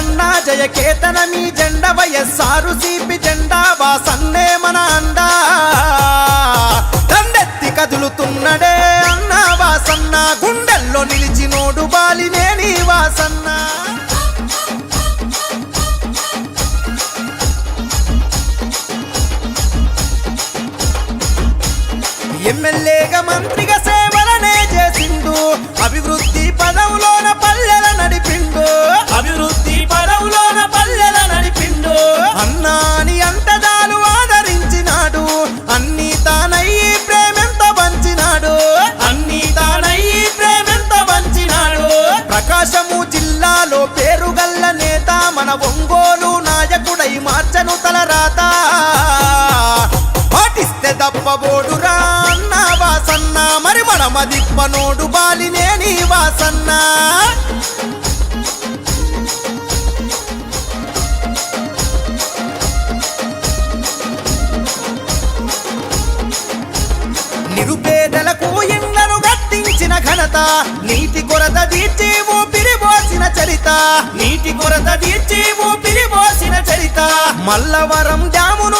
జగనన్న జయకేతన మీ జెండ వయస్సారు సిపి జెండా వాసన్నే మన అండా. దండెత్తి కదులుతున్నడే అన్న వాసన్న గుండెల్లో నిలిచినోడు బాలినేని వాసన్న. ఎమ్మెల్యేగా మంత్రిగా సేవలనే చేసిండు. అభివృద్ధి పదవులోన పల్లెల నడిపిండు. అభివృద్ధి పరమ దిక్మనోడు బాలినే బాలినేని వాసన్న. నిరుపేదలకు ఇండ్లను కట్టించిన ఘనత నీటి కొరత తీర్చి పిరిబోసిన చరిత. నీటి కొరత తీర్చి పిరిబోసిన చరిత. మల్లవరం డ్యామును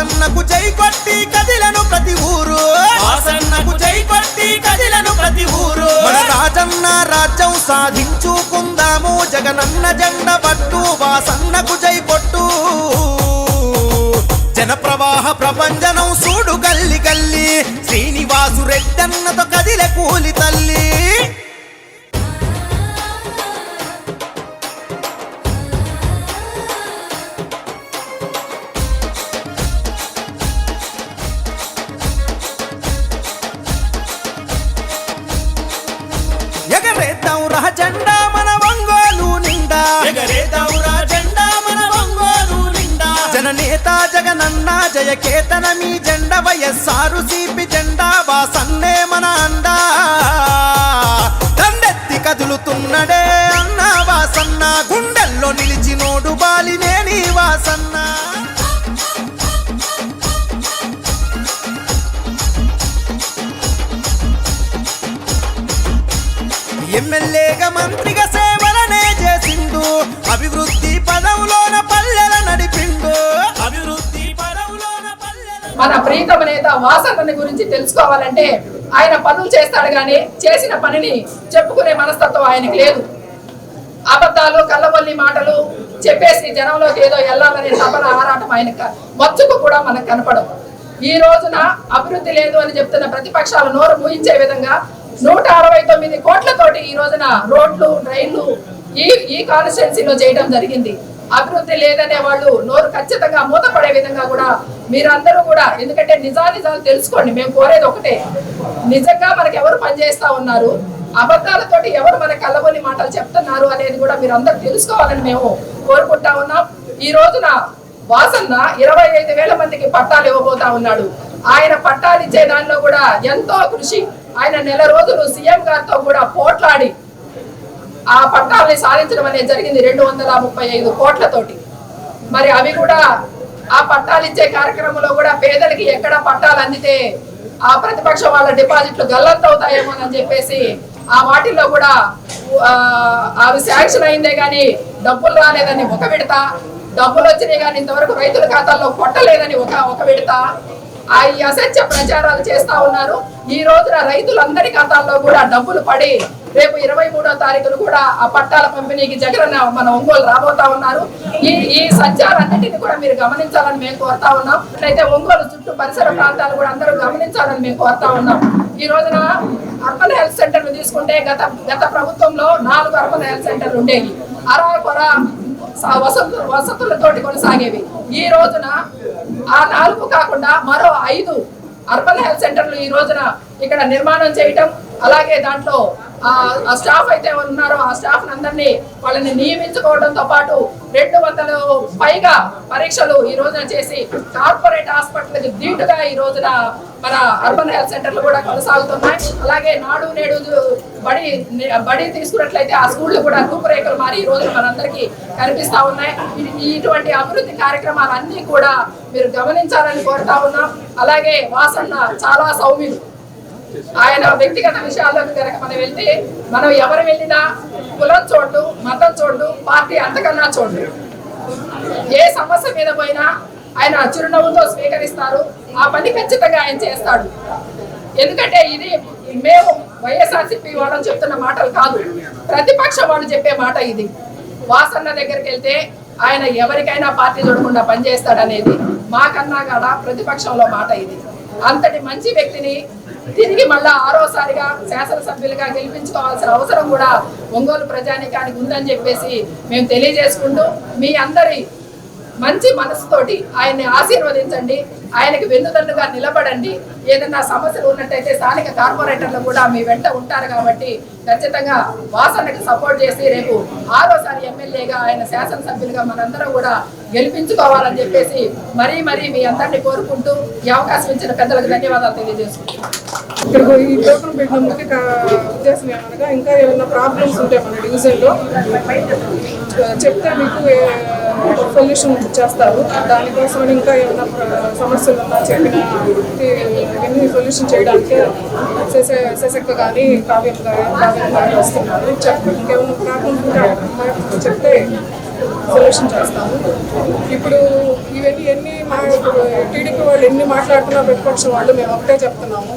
ఆసన్నకు జై కొట్టి కదిలను ప్రతి ఊరు. ఆసన్నకు జై కొట్టి కదిలను ప్రతి ఊరు. మన రాజన్న రాజ్యం సాధించుకుందాము. జగనన్న జెండ పట్టు వాసన్నకు జై కొట్టు జన ప్రవాహ ప్రపంచనం సూడు గల్లి గల్లి శ్రీనివాసు రెడ్డన్నతో కదిలే కూలి తల్లి. ఎగరేద్దాం రా జెండా మన ఒంగోలు నిండా. ఎగరేదవురా జెండా మన ఒంగోలు నిండా. జననేత జగనన్న జయకేతన మీ జెండ వయస్సారు సిపి జెండా వాసన్నే మన అండా. దండెత్తి కదులుతున్నడే అన్న ఎమ్మెల్యేగా మంత్రిగా సేవలనే చేసిండు. అభివృద్ధి పదవులోన పల్లెల నడిపిండు. అభివృద్ధి పదవులోన మన ప్రియతమ నేత వాసన్న గురించి తెలుసుకోవాలంటే ఆయన పనులు చేస్తాడు కానీ చేసిన పనిని చెప్పుకునే మనస్తత్వం ఆయనకి లేదు. అబద్ధాలు కళ్ళబొల్లి మాటలు చెప్పేసి జనంలోకి ఏదో వెళ్ళాలనే తపన ఆరాటం ఆయనకు మచ్చుకు కూడా మనకు కనపడదు ఈ రోజున అభివృద్ధి లేదు అని చెప్తున్న ప్రతిపక్షాలు నోరు మూయించే విధంగా నూట అరవై తొమ్మిది కోట్లతోటి ఈ రోజున రోడ్లు రైళ్ళు ఈ ఈ కాన్స్టిట్యున్సీలో చేయడం జరిగింది. అభివృద్ధి లేదనే వాళ్ళు నోరు ఖచ్చితంగా మూతపడే విధంగా కూడా మీరందరూ కూడా ఎందుకంటే నిజానిజాలు తెలుసుకోండి మేము కోరేది ఒకటే. నిజంగా మనకి ఎవరు పనిచేస్తా ఉన్నారు? అబద్ధాలతోటి ఎవరు మన కళ్ళబొల్లి మాటలు చెప్తున్నారు అనేది కూడా మీరు అందరూ తెలుసుకోవాలని మేము కోరుకుంటా ఉన్నాం. ఈ రోజున వాసన్న ఇరవై ఐదు వేల మందికి పట్టాలు ఇవ్వబోతా ఉన్నాడు. ఆయన పట్టాలు ఇచ్చే దానిలో కూడా ఎంతో కృషి ఆయన నెల రోజులు సీఎం గారితో కూడా పోట్లాడి ఆ పట్టాలని సాధించడం అనేది జరిగింది రెండు వందల ముప్పై ఐదు కోట్లతోటి. మరి అవి కూడా ఆ పట్టాలు ఇచ్చే కార్యక్రమంలో కూడా పేదలకి ఎక్కడ పట్టాలు అందితే ఆ ప్రతిపక్ష వాళ్ళ డిపాజిట్లు గల్లంతవుతాయేమో అని చెప్పేసి ఆ వాటిల్లో కూడా అవి శాంక్షన్ అయిందే కానీ డబ్బులు రాలేదని ఒక విడత డబ్బులు వచ్చినాయి కానీ ఇంతవరకు రైతుల ఖాతాల్లో కొట్టలేదని ఒక ఒక విడత. ఆ అసత్య ప్రచారాలు చేస్తా ఉన్నారు. ఈ రోజున రైతులందరి ఖాతాల్లో కూడా డబ్బులు పడి రేపు ఇరవై మూడో తారీఖును కూడా ఆ పట్టాల పంపిణీకి జగన్ మన ఒంగోలు రాబోతా ఉన్నారు. ఈ ఈ సత్యాలన్నింటినీ కూడా మీరు గమనించాలని మేము కోరుతా ఉన్నాం. అయితే ఒంగోలు చుట్టూ పరిసర ప్రాంతాలు కూడా అందరూ గమనించాలని మేము కోరుతా ఉన్నాం. ఈ రోజున అర్బన్ హెల్త్ సెంటర్లు తీసుకుంటే గత గత ప్రభుత్వంలో నాలుగు అర్బన్ హెల్త్ సెంటర్లు ఉండేవి. అరా వసతులు వసతు వసతులతోటి కొనసాగేవి. ఈ రోజున ఆ నాలుగు కాకుండా మరో ఐదు అర్బన్ హెల్త్ సెంటర్లు ఈ రోజున ఇక్కడ నిర్మాణం చేయటం అలాగే దాంట్లో ఆ స్టాఫ్ అయితే ఉన్నారో ఆ స్టాఫ్ అందరినీ వాళ్ళని నియమించుకోవడంతో పాటు రెండు వందలు పైగా పరీక్షలు ఈ రోజున చేసి కార్పొరేట్ హాస్పిటల్కి దీటుగా ఈ రోజున మన అర్బన్ హెల్త్ సెంటర్లు కూడా కొనసాగుతున్నాయి. అలాగే నాడు నేడు బడి బడి తీసుకున్నట్లయితే ఆ స్కూళ్ళు కూడా రూపురేఖలు మారి ఈ రోజున మనందరికీ కనిపిస్తా ఉన్నాయి. ఇటువంటి అభివృద్ధి కార్యక్రమాలన్నీ కూడా మీరు గమనించాలని కోరుతా ఉన్నాం. అలాగే వాసన్న చాలా సౌమ్యులు. ఆయన వ్యక్తిగత విషయాల్లోకి కనుక మనం వెళ్తే మనం ఎవరు వెళ్ళినా కులం చోటు మతం చోటు పార్టీ అంతకన్నా చోటు. ఏ సమస్య మీద పోయినా ఆయన చిరునవ్వుతో స్వీకరిస్తారు. ఆ పని ఖచ్చితంగా ఆయన చేస్తాడు. ఎందుకంటే ఇది మేము వైఎస్ఆర్సీపీ వాళ్ళని చెప్తున్న మాటలు కాదు. ప్రతిపక్షం వాళ్ళు చెప్పే మాట ఇది. వాసన్న దగ్గరికి వెళ్తే ఆయన ఎవరికైనా పార్టీ చూడకుండా పనిచేస్తాడనేది మాకన్నా కూడా ప్రతిపక్షంలో మాట ఇది. అంతటి మంచి వ్యక్తిని తిరిగి మళ్ళా ఆరోసారిగా శాసనసభ్యులుగా గెలిపించుకోవాల్సిన అవసరం కూడా ఒంగోలు ప్రజానికానికి ఉందని చెప్పేసి మేము తెలియజేసుకుంటూ మీ అందరి మంచి మనసుతోటి ఆయన్ని ఆశీర్వదించండి. ఆయనకి వెన్నుదన్నుగా నిలబడండి. ఏదైనా సమస్యలు ఉన్నట్టయితే స్థానిక కార్పొరేటర్లు కూడా మీ వెంట ఉంటారు కాబట్టి ఖచ్చితంగా వాసనకు సపోర్ట్ చేసి రేపు ఆరోసారి ఎమ్మెల్యేగా ఆయన శాసనసభ్యులుగా మనందరం కూడా గెలిపించుకోవాలని చెప్పేసి మరీ మరీ మీ అందరినీ కోరుకుంటూ ఈ అవకాశం ఇచ్చిన పెద్దలకు ధన్యవాదాలు తెలియజేసుకుంటున్నాను ఇక్కడ ఈ పెట్టిన ముఖ్య ఉద్దేశం ఏమనగా ఇంకా ఏమైనా ప్రాబ్లమ్స్ మన డివిజన్లో చెప్తే మీకు సొల్యూషన్ చేస్తారు. దానికోసం ఇంకా ఏమైనా సమస్యలు ఉన్నా చెప్పిన ఇవన్నీ సొల్యూషన్ చేయడానికి శశ శశక్క కానీ కావ్యం గారు కావ్యం వస్తున్నారు. చెప్పి ఇంకేమైనా ప్రాబ్లమ్స్ ఉంటే మాకు చెప్తే సొల్యూషన్ చేస్తాము. ఇప్పుడు ఇవన్నీ ఎన్ని మా టీడీపీ వాళ్ళు ఎన్ని మాట్లాడుతున్నా ప్రతిపక్షం వాళ్ళు మేము ఒకటే చెప్తున్నాము.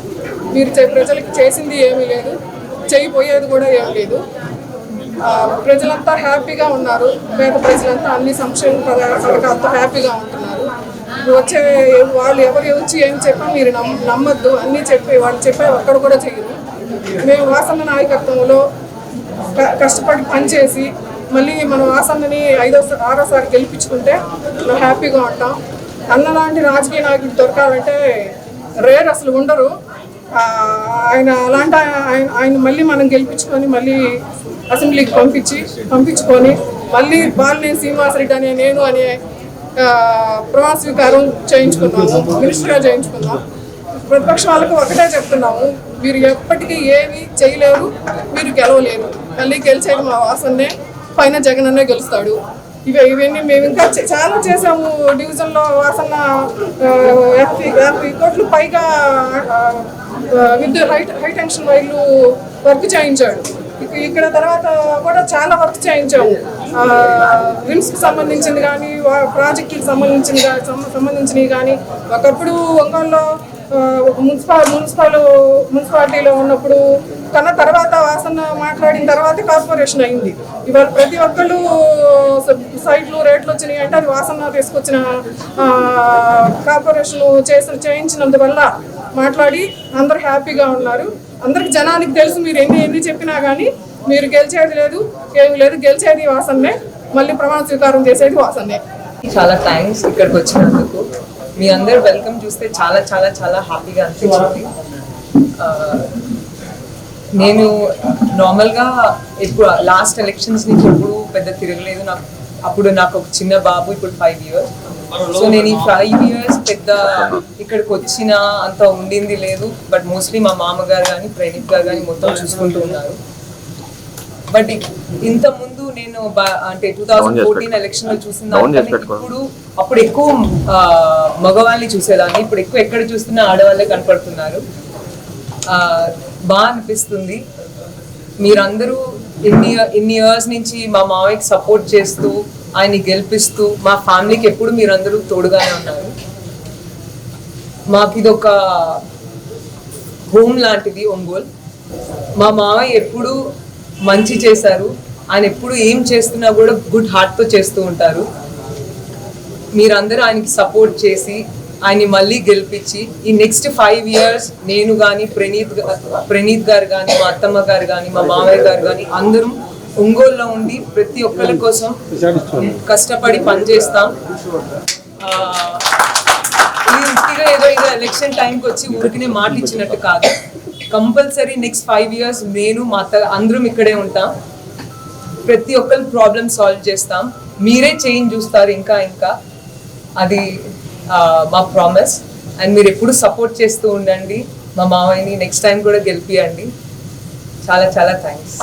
మీరు ప్రజలకు చేసింది ఏమీ లేదు. చేయిపోయేది కూడా ఏమీ లేదు. ప్రజలంతా హ్యాపీగా ఉన్నారు. పేద ప్రజలంతా అన్ని సంక్షేమ పథకాలతో హ్యాపీగా ఉంటున్నారు. వచ్చే వాళ్ళు ఎవరు వచ్చి ఏం చెప్పా మీరు నమ్ నమ్మద్దు. అన్నీ చెప్పి వాళ్ళు చెప్పే ఒక్కడు కూడా చేయరు. మేము వాసన నాయకత్వంలో క- కష్టపడి పనిచేసి మళ్ళీ మనం ఆసన్నని ఐదో ఆరోసారి గెలిపించుకుంటే మనం హ్యాపీగా ఉంటాం. అన్న లాంటి రాజకీయ నాయకుడు దొరకాలంటే రేర్ అసలు ఉండరు. ఆయన అలాంటి ఆయన ఆయన మళ్ళీ మనం గెలిపించుకొని మళ్ళీ అసెంబ్లీకి పంపించి పంపించుకొని మళ్ళీ వాళ్ళని శ్రీనివాస రెడ్డి అనే నేను అనే ప్రమాణ స్వీకారం చేయించుకున్నాము మినిస్టర్గా చేయించుకున్నాం ప్రతిపక్ష వాళ్ళకు ఒకటే చెప్తున్నాము మీరు ఎప్పటికీ ఏమి చేయలేరు మీరు గెలవలేరు. మళ్ళీ గెలిచేది మా వాసన్నే పైన జగన్ అన్నే గెలుస్తాడు. ఇవి ఇవన్నీ మేము ఇంకా చాలా చేసాము డివిజన్లో వాసన యాభై యాభై కోట్లు పైగా ఆ, విద్యుత్ హై హై టెన్షన్ వైర్లు వర్క్ చేయించాడు. ఇక్కడ తర్వాత కూడా చాలా వర్క్ చేయించాము. రిమ్స్కి సంబంధించింది కానీ ప్రాజెక్టులకు సంబంధించింది సంబంధించినవి కానీ ఒకప్పుడు ఒంగోలులో మున్సిపల్ మున్సిపల్ మున్సిపాలిటీలో ఉన్నప్పుడు తన తర్వాత వాసన మాట్లాడిన తర్వాత కార్పొరేషన్ అయింది. ఇవాళ ప్రతి ఒక్కళ్ళు సైట్లు రేట్లు వచ్చినాయి అంటే అది వాసన తీసుకొచ్చిన కార్పొరేషన్ చేసిన చేయించినందువల్ల మాట్లాడి అందరు హ్యాపీగా ఉన్నారు. అందరికి జనానికి తెలుసు మీరు ఎన్ని ఎన్ని చెప్పినా కానీ మీరు గెలిచేది లేదు ఏమి లేదు గెలిచేది వాసన్నే మళ్ళీ ప్రమాణ స్వీకారం చేసేది వాసన్నే. చాలా థ్యాంక్స్ ఇక్కడికి వచ్చినందుకు. మీ అందరు వెల్కమ్ చూస్తే చాలా చాలా చాలా హ్యాపీగా అనిపించింది. నేను నార్మల్గా ఇప్పుడు లాస్ట్ ఎలక్షన్స్ నుంచి ఎప్పుడు పెద్ద తిరగలేదు. నాకు అప్పుడు నాకు ఒక చిన్న బాబు ఇప్పుడు ఫైవ్ ఇయర్స్ సో నేను ఈ ఫైవ్ ఇయర్స్ పెద్ద ఇక్కడికి వచ్చిన అంత ఉండింది లేదు. బట్ మోస్ట్లీ మా మామగారు కానీ ప్రణీత్ గారు కానీ మొత్తం చూసుకుంటూ ఉన్నారు. బట్ ఇంత ముందు నేను అంటే టూ థౌసండ్ ఫోర్టీన్ ఎలక్షన్లో చూసిన ఇప్పుడు అప్పుడు ఎక్కువ మగవాళ్ళని చూసేదాన్ని. ఇప్పుడు ఎక్కువ ఎక్కడ చూస్తున్నా ఆడవాళ్ళే కనపడుతున్నారు. బాగా అనిపిస్తుంది. మీరందరూ ఇన్ని ఇన్ని ఇయర్స్ నుంచి మా మావయ్యకి సపోర్ట్ చేస్తూ ఆయన్ని గెలిపిస్తూ మా ఫ్యామిలీకి ఎప్పుడు మీరందరూ తోడుగానే ఉన్నారు. మాకు ఇది ఒక హోమ్ లాంటిది ఒంగోలు. మా మావయ్య ఎప్పుడు మంచి చేశారు. ఆయన ఎప్పుడు ఏం చేస్తున్నా కూడా గుడ్ హార్ట్తో చేస్తూ ఉంటారు. మీరందరూ ఆయనకి సపోర్ట్ చేసి ఆయన్ని మళ్ళీ గెలిపించి ఈ నెక్స్ట్ ఫైవ్ ఇయర్స్ నేను కానీ ప్రణీత్ ప్రణీత్ గారు కానీ మా అత్తమ్మ గారు కానీ మా మామయ్య గారు కానీ అందరం ఒంగోలులో ఉండి ప్రతి ఒక్కరి కోసం కష్టపడి పనిచేస్తాం. ఇది ఉట్టిగా ఏదో ఇక ఎలక్షన్ టైంకి వచ్చి ఊరికినే మాట ఇచ్చినట్టు కాదు. కంపల్సరీ నెక్స్ట్ ఫైవ్ ఇయర్స్ నేను మా అత్త అందరం ఇక్కడే ఉంటాం. ప్రతి ఒక్కరి ప్రాబ్లమ్ సాల్వ్ చేస్తాం. మీరే చేంజ్ చూస్తారు ఇంకా ఇంకా. అది మా ప్రామిస్ అండ్ మీరు ఎప్పుడు సపోర్ట్ చేస్తూ ఉండండి. మా మామయ్యని నెక్స్ట్ టైం కూడా గెలిపియండి. చాలా చాలా థ్యాంక్స్